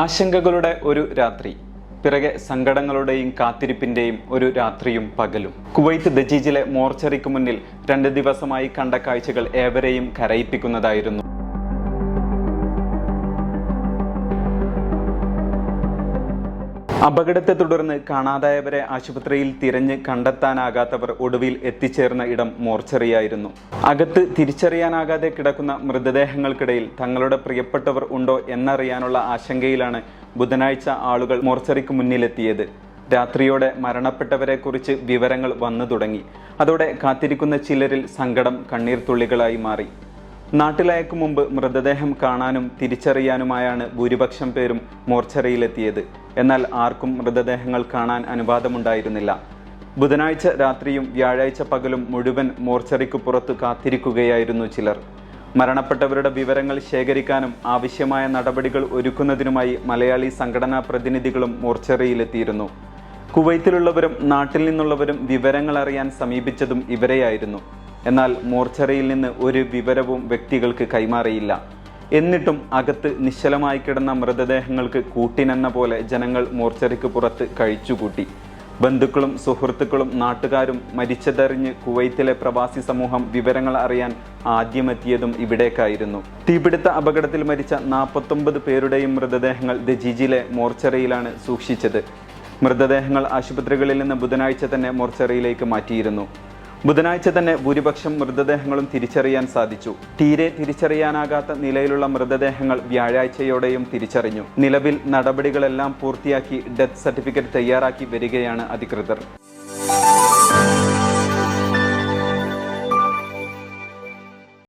ആശങ്കകളുടെ ഒരു രാത്രി പിറകെ സങ്കടങ്ങളുടെയും കാത്തിരിപ്പിന്റെയും ഒരു രാത്രിയും പകലും. കുവൈത്ത് ദജീജിലെ മോർച്ചറിക്ക് മുന്നിൽ രണ്ട് ദിവസമായി കണ്ട കാഴ്ചകൾ ഏവരെയും കരയിപ്പിക്കുന്നതായിരുന്നു. അപകടത്തെ തുടർന്ന് കാണാതായവരെ ആശുപത്രിയിൽ തിരഞ്ഞ് കണ്ടെത്താനാകാത്തവർ ഒടുവിൽ എത്തിച്ചേർന്ന ഇടം മോർച്ചറിയായിരുന്നു. അകത്ത് തിരിച്ചറിയാനാകാതെ കിടക്കുന്ന മൃതദേഹങ്ങൾക്കിടയിൽ തങ്ങളുടെ പ്രിയപ്പെട്ടവർ ഉണ്ടോ എന്നറിയാനുള്ള ആശങ്കയിലാണ് ബുധനാഴ്ച ആളുകൾ മോർച്ചറിക്ക് മുന്നിലെത്തിയത്. രാത്രിയോടെ മരണപ്പെട്ടവരെക്കുറിച്ച് വിവരങ്ങൾ വന്നു തുടങ്ങി. അതോടെ കാത്തിരിക്കുന്ന ചിലരിൽ സങ്കടം കണ്ണീർ തുള്ളികളായി മാറി. നാട്ടിലയക്കു മുമ്പ് മൃതദേഹം കാണാനും തിരിച്ചറിയാനുമായാണ് ഭൂരിപക്ഷം പേരും മോർച്ചറിയിലെത്തിയത്. എന്നാൽ ആർക്കും മൃതദേഹങ്ങൾ കാണാൻ അനുവാദമുണ്ടായിരുന്നില്ല. ബുധനാഴ്ച രാത്രിയും വ്യാഴാഴ്ച പകലും മുഴുവൻ മോർച്ചറിക്ക് പുറത്ത് കാത്തിരിക്കുകയായിരുന്നു ചിലർ. മരണപ്പെട്ടവരുടെ വിവരങ്ങൾ ശേഖരിക്കാനും ആവശ്യമായ നടപടികൾ ഒരുക്കുന്നതിനുമായി മലയാളി സംഘടനാ പ്രതിനിധികളും മോർച്ചറിയിലെത്തിയിരുന്നു. കുവൈത്തിലുള്ളവരും നാട്ടിൽ നിന്നുള്ളവരും വിവരങ്ങൾ അറിയാൻ സമീപിച്ചതും ഇവരെയായിരുന്നു. എന്നാൽ മോർച്ചറിയിൽ നിന്ന് ഒരു വിവരവും വ്യക്തികൾക്ക് കൈമാറിയില്ല. എന്നിട്ടും അകത്ത് നിശ്ചലമായി കിടന്ന മൃതദേഹങ്ങൾക്ക് കൂട്ടിനെന്ന പോലെ ജനങ്ങൾ മോർച്ചറിക്ക് പുറത്ത് കഴിച്ചുകൂട്ടി. ബന്ധുക്കളും സുഹൃത്തുക്കളും നാട്ടുകാരും മരിച്ചതറിഞ്ഞ് കുവൈത്തിലെ പ്രവാസി സമൂഹം വിവരങ്ങൾ അറിയാൻ ആദ്യമെത്തിയതും ഇവിടേക്കായിരുന്നു. തീപിടുത്ത അപകടത്തിൽ മരിച്ച നാൽപ്പത്തൊമ്പത് പേരുടെയും മൃതദേഹങ്ങൾ ദജീജിലെ മോർച്ചറിയിലാണ് സൂക്ഷിച്ചത്. മൃതദേഹങ്ങൾ ആശുപത്രികളിൽ നിന്ന് ബുധനാഴ്ച തന്നെ മോർച്ചറിയിലേക്ക് മാറ്റിയിരുന്നു. ബുധനാഴ്ച തന്നെ ഭൂരിപക്ഷം മൃതദേഹങ്ങളും തിരിച്ചറിയാൻ സാധിച്ചു. തീരെ തിരിച്ചറിയാനാകാത്ത നിലയിലുള്ള മൃതദേഹങ്ങൾ വ്യാഴാഴ്ചയോടെയും തിരിച്ചറിഞ്ഞു. നിലവിൽ നടപടികളെല്ലാം പൂർത്തിയാക്കി ഡെത്ത് സർട്ടിഫിക്കറ്റ് തയ്യാറാക്കി വരികയാണ് അധികൃതർ.